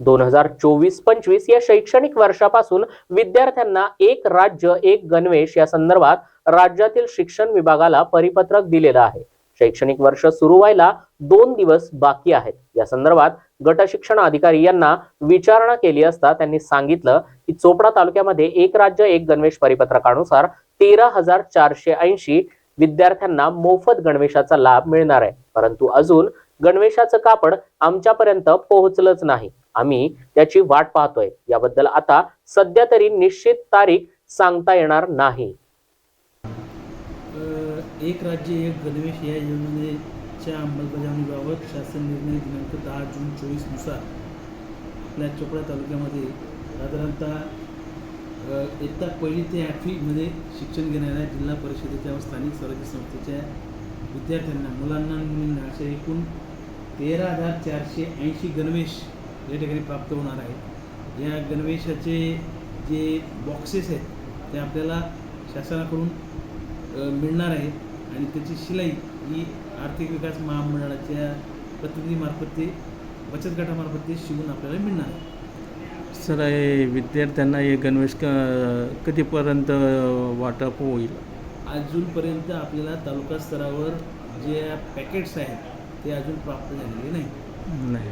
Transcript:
दोन हजार चोवीस पंचवीस या शैक्षणिक वर्षापासून विद्यार्थ्यांना एक राज्य एक गणवेश या संदर्भात राज्यातील शिक्षण विभागाला परिपत्रक दिलेलं आहे. शैक्षणिक वर्ष सुरू व्हायला दोन दिवस बाकी आहेत. या संदर्भात गट शिक्षण अधिकारी यांना विचारणा केली असता त्यांनी सांगितलं की चोपडा तालुक्यामध्ये एक राज्य एक गणवेश परिपत्रकानुसार तेरा हजार चारशे ऐंशी विद्यार्थ्यांना मोफत गणवेशाचा लाभ मिळणार आहे. परंतु अजून गणवेशाचं कापड आमच्यापर्यंत पोहोचलंच नाही. आम्ही त्याची वाट पाहतोय. याबद्दल आता सध्या तरी निश्चित तारीख सांगता येणार नाही. एक राज्य एक गणवेश या योजनेच्या अंमलबजावणीबाबत शासन निर्णय दिनांक दहा जून चोवीसनुसार आपल्या चोपडा तालुक्यामध्ये साधारणतः इयत्ता पहिली ते आठवीमध्ये शिक्षण घेणाऱ्या जिल्हा परिषदेच्या व स्थानिक स्वराज्य संस्थेच्या विद्यार्थ्यांना मुलांना मुलींना असे एकूण तेरा हजार चारशे ऐंशी गणवेश या ठिकाणी प्राप्त होणार आहेत. या गणवेशाचे जे बॉक्सेस आहेत ते आपल्याला शासनाकडून मिळणार आहे आणि त्याची शिलाई ही आर्थिक विकास महामंडळाच्या प्रतिनिधीमार्फत ते बचत गटामार्फत ते शिवून आपल्याला मिळणार आहे सर हे विद्यार्थ्यांना हे गणवेश क कधीपर्यंत वाटप होईल? अजूनपर्यंत आपल्याला तालुका स्तरावर जे पॅकेट्स आहेत ते अजून प्राप्त झालेले नाही. नाही.